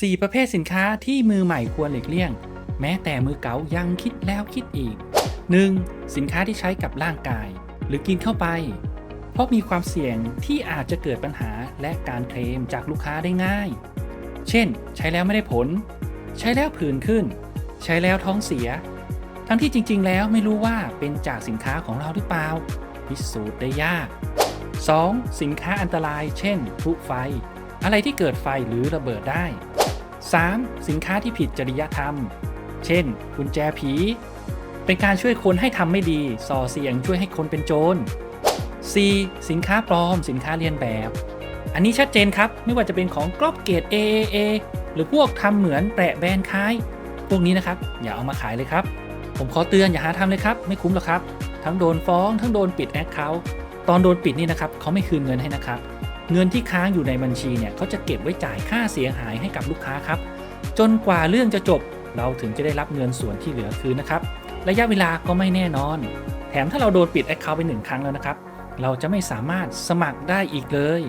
4 ประเภทสินค้าที่มือใหม่ควรหลีกเลี่ยง แม้แต่มือเก๋ายังคิดแล้วคิดอีก 1. สินค้าที่ใช้กับร่างกาย หรือกินเข้าไป เพราะมีความเสี่ยงที่อาจจะเกิดปัญหาและการเคลมจากลูกค้าได้ง่าย เช่น ใช้แล้วไม่ได้ผล ใช้แล้วผื่นขึ้น ใช้แล้วท้องเสีย ทั้งที่จริง ๆ แล้วไม่รู้ว่าเป็นจากสินค้าของเราหรือเปล่าพิสูจน์ได้ยาก 2. สินค้าอันตราย เช่นพลุไฟ อะไรที่เกิดไฟหรือระเบิดได้ 3. สินค้าที่ผิดจริยธรรม เช่น กุญแจผี เป็นการช่วยคนให้ทำไม่ดี ส่อเสียงช่วยให้คนเป็นโจร 4. สินค้าปลอม สินค้าเรียนแบบ อันนี้ชัดเจนครับ ไม่ว่าจะเป็นของกรอบเกรด AAA หรือพวกทำเหมือนแปะแบรนด์คล้าย พวกนี้นะครับ อย่าเอามาขายเลยครับ ผมขอเตือนอย่าหาทำเลยครับ ไม่คุ้มหรอกครับ ทั้งโดนฟ้อง ทั้งโดนปิดแอคเคาท์ตอนโดนปิดนี่นะครับเขาไม่คืนเงินให้นะครับ เงินที่ค้างอยู่ในบัญชีเนี่ยเขาจะเก็บไว้จ่ายค่าเสียหายให้กับลูกค้าครับ จนกว่าเรื่องจะจบเราถึงจะได้รับเงินส่วนที่เหลือคืนนะครับ ระยะเวลาก็ไม่แน่นอน แถมถ้าเราโดนปิดแอคเคาท์ไปหนึ่งครั้งแล้วนะครับ เราจะไม่สามารถสมัครได้อีกเลย